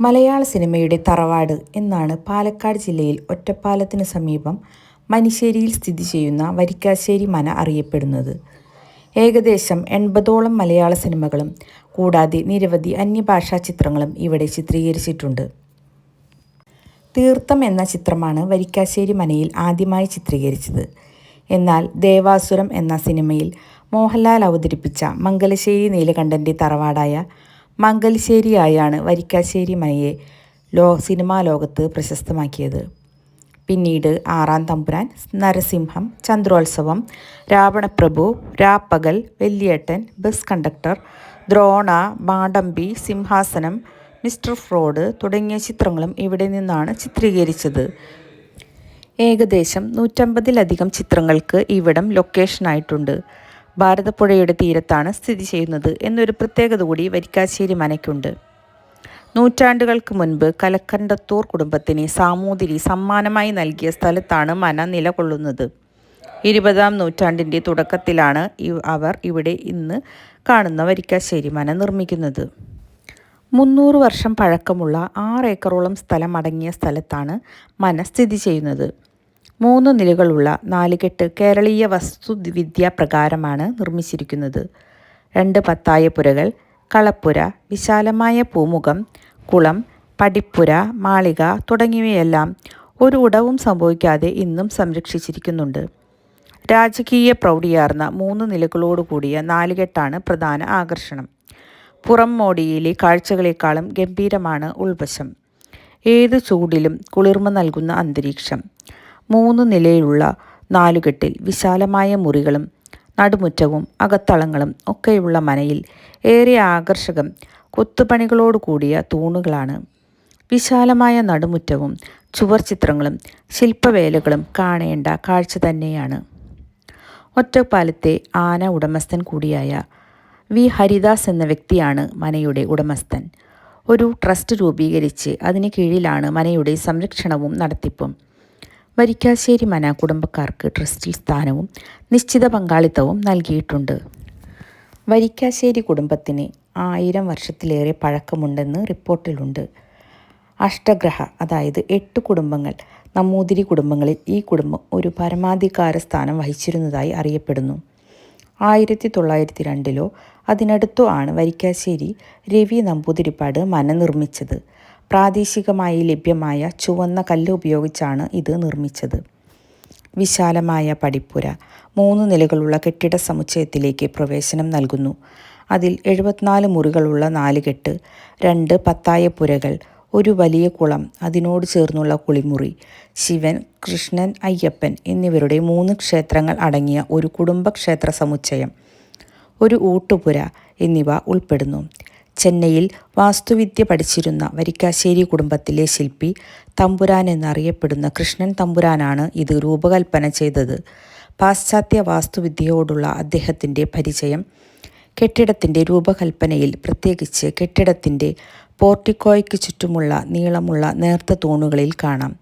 മലയാള സിനിമയുടെ തറവാട് എന്നാണ് പാലക്കാട് ജില്ലയിൽ ഒറ്റപ്പാലത്തിന് സമീപം മനിശ്ശേരിയിൽ സ്ഥിതി ചെയ്യുന്ന വരിക്കാശ്ശേരി മന അറിയപ്പെടുന്നത്. ഏകദേശം എൺപതോളം മലയാള സിനിമകളും കൂടാതെ നിരവധി അന്യഭാഷാ ചിത്രങ്ങളും ഇവിടെ ചിത്രീകരിച്ചിട്ടുണ്ട്. തീർത്ഥം എന്ന ചിത്രമാണ് വരിക്കാശ്ശേരി മനയിൽ ആദ്യമായി ചിത്രീകരിച്ചത്. എന്നാൽ ദേവാസുരം എന്ന സിനിമയിൽ മോഹൻലാൽ അവതരിപ്പിച്ച മംഗലശ്ശേരി നീലകണ്ഠന്റെ തറവാടായ മംഗലശ്ശേരിയായാണ് വരിക്കാശ്ശേരി മയെ ലോ സിനിമാ ലോകത്ത് പ്രശസ്തമാക്കിയത്. പിന്നീട് Aaram Thampuran Narasimham Chandrolsavam Ravanaprabhu Rappakal Velliyettan Bus Conductor Drona Madambi Simhasanam Mister Fraud തുടങ്ങിയ ചിത്രങ്ങളും ഇവിടെ നിന്നാണ് ചിത്രീകരിച്ചത്. ഏകദേശം നൂറ്റമ്പതിലധികം ചിത്രങ്ങൾക്ക് ഇവിടം ലൊക്കേഷനായിട്ടുണ്ട്. ഭാരതപ്പുഴയുടെ തീരത്താണ് സ്ഥിതി ചെയ്യുന്നത് എന്നൊരു പ്രത്യേകത കൂടി വരിക്കാശ്ശേരി മനയ്ക്കുണ്ട്. നൂറ്റാണ്ടുകൾക്ക് മുൻപ് കലക്കണ്ടത്തൂർ കുടുംബത്തിന് സാമൂതിരി സമ്മാനമായി നൽകിയ സ്ഥലത്താണ് മന നിലകൊള്ളുന്നത്. ഇരുപതാം നൂറ്റാണ്ടിന്റെ തുടക്കത്തിലാണ് അവർ ഇവിടെ ഇന്ന് കാണുന്ന വരിക്കാശ്ശേരി മന നിർമ്മിക്കുന്നത്. മുന്നൂറ് വർഷം പഴക്കമുള്ള ആറ് ഏക്കറോളം സ്ഥലം അടങ്ങിയ സ്ഥലത്താണ് മന സ്ഥിതി ചെയ്യുന്നത്. മൂന്ന് നിലകളുള്ള നാലുകെട്ട് കേരളീയ വസ്തുവിദ്യ പ്രകാരമാണ് നിർമ്മിച്ചിരിക്കുന്നത്. രണ്ട് പത്തായപ്പുരകൾ കളപ്പുര വിശാലമായ പൂമുഖം കുളം പടിപ്പുര മാളിക തുടങ്ങിയവയെല്ലാം ഒരു ഉടവും സംഭവിക്കാതെ ഇന്നും സംരക്ഷിച്ചിരിക്കുന്നുണ്ട്. രാജകീയ പ്രൗഢിയാർന്ന മൂന്ന് നിലകളോടുകൂടിയ നാലുകെട്ടാണ് പ്രധാന ആകർഷണം. പുറം മോടിയിലെ കാഴ്ചകളെക്കാളും ഗംഭീരമാണ് ഉൾവശം. ഏത് ചൂടിലും കുളിർമ നൽകുന്ന അന്തരീക്ഷം. മൂന്ന് നിലയിലുള്ള നാലുകെട്ടിൽ വിശാലമായ മുറികളും നടുമുറ്റവും അകത്തളങ്ങളും ഒക്കെയുള്ള മനയിൽ ഏറെ ആകർഷകം കൊത്തുപണികളോട് കൂടിയ തൂണുകളാണ്. വിശാലമായ നടുമുറ്റവും ചുവർ ചിത്രങ്ങളും ശില്പവേലകളും കാണേണ്ട കാഴ്ച തന്നെയാണ്. ഒറ്റപ്പാലത്തെ ആന ഉടമസ്ഥൻ കൂടിയായ വി. ഹരിദാസ് എന്ന വ്യക്തിയാണ് മനയുടെ ഉടമസ്ഥൻ. ഒരു ട്രസ്റ്റ് രൂപീകരിച്ച് അതിന് കീഴിലാണ് മനയുടെ സംരക്ഷണവും നടത്തിപ്പും. വരിക്കാശ്ശേരി മന കുടുംബക്കാർക്ക് ട്രസ്റ്റിൽ സ്ഥാനവും നിശ്ചിത പങ്കാളിത്തവും നൽകിയിട്ടുണ്ട്. വരിക്കാശ്ശേരി കുടുംബത്തിന് ആയിരം വർഷത്തിലേറെ പഴക്കമുണ്ടെന്ന് റിപ്പോർട്ടിലുണ്ട്. അഷ്ടഗ്രഹ അതായത് എട്ട് കുടുംബങ്ങൾ നമ്പൂതിരി കുടുംബങ്ങളിൽ ഈ കുടുംബം ഒരു പരമാധികാര സ്ഥാനം വഹിച്ചിരുന്നതായി അറിയപ്പെടുന്നു. ആയിരത്തി തൊള്ളായിരത്തി രണ്ടിലോ അതിനടുത്തോ ആണ് വരിക്കാശ്ശേരി രവി നമ്പൂതിരിപ്പാട് മന നിർമ്മിച്ചത് പ്രാദേശികമായി ലഭ്യമായ ചുവന്ന കല്ല് ഉപയോഗിച്ചാണ് ഇത് നിർമ്മിച്ചത്. വിശാലമായ പടിപ്പുര മൂന്ന് നിലകളുള്ള കെട്ടിട സമുച്ചയത്തിലേക്ക് പ്രവേശനം നൽകുന്നു. അതിൽ എഴുപത്തിനാല് മുറികളുള്ള നാലുകെട്ട് രണ്ട് പത്തായപ്പുരകൾ ഒരു വലിയ കുളം അതിനോട് ചേർന്നുള്ള കുളിമുറി ശിവൻ കൃഷ്ണൻ അയ്യപ്പൻ എന്നിവരുടെ മൂന്ന് ക്ഷേത്രങ്ങൾ അടങ്ങിയ ഒരു കുടുംബക്ഷേത്ര സമുച്ചയം ഒരു ഊട്ടുപുര എന്നിവ ഉൾപ്പെടുന്നു. ചെന്നൈയിൽ വാസ്തുവിദ്യ പഠിച്ചിരുന്ന വരിക്കാശ്ശേരി കുടുംബത്തിലെ ശില്പി തമ്പുരാൻ എന്നറിയപ്പെടുന്ന കൃഷ്ണൻ തമ്പുരാനാണ് ഇത് രൂപകൽപ്പന ചെയ്തത്. പാശ്ചാത്യ വാസ്തുവിദ്യയോടുള്ള അദ്ദേഹത്തിന്റെ പരിചയം കെട്ടിടത്തിന്റെ രൂപകൽപ്പനയിൽ പ്രത്യേകിച്ച് കെട്ടിടത്തിന്റെ പോർട്ടിക്കോയ്ക്ക് ചുറ്റുമുള്ള നീളമുള്ള നേർത്ത തൂണുകളിൽ കാണാം.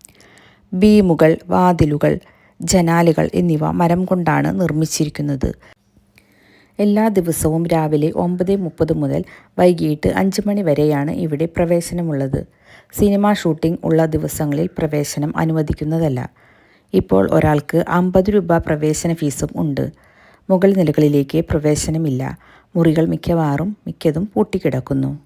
ബീമുകൾ വാതിലുകൾ ജനാലുകൾ എന്നിവ മരം കൊണ്ടാണ് നിർമ്മിച്ചിരിക്കുന്നത്. എല്ലാ ദിവസവും രാവിലെ ഒമ്പത് മുപ്പത് മുതൽ വൈകിട്ട് അഞ്ച് മണി വരെയാണ് ഇവിടെ പ്രവേശനമുള്ളത്. സിനിമാ ഷൂട്ടിംഗ് ഉള്ള ദിവസങ്ങളിൽ പ്രവേശനം അനുവദിക്കുന്നതല്ല. ഇപ്പോൾ ഒരാൾക്ക് അമ്പത് രൂപ പ്രവേശന ഫീസും ഉണ്ട്. മുകൾ നിലകളിലേക്ക് പ്രവേശനമില്ല. മുറികൾ മിക്കവാറും മിക്കതും പൂട്ടിക്കിടക്കുന്നു.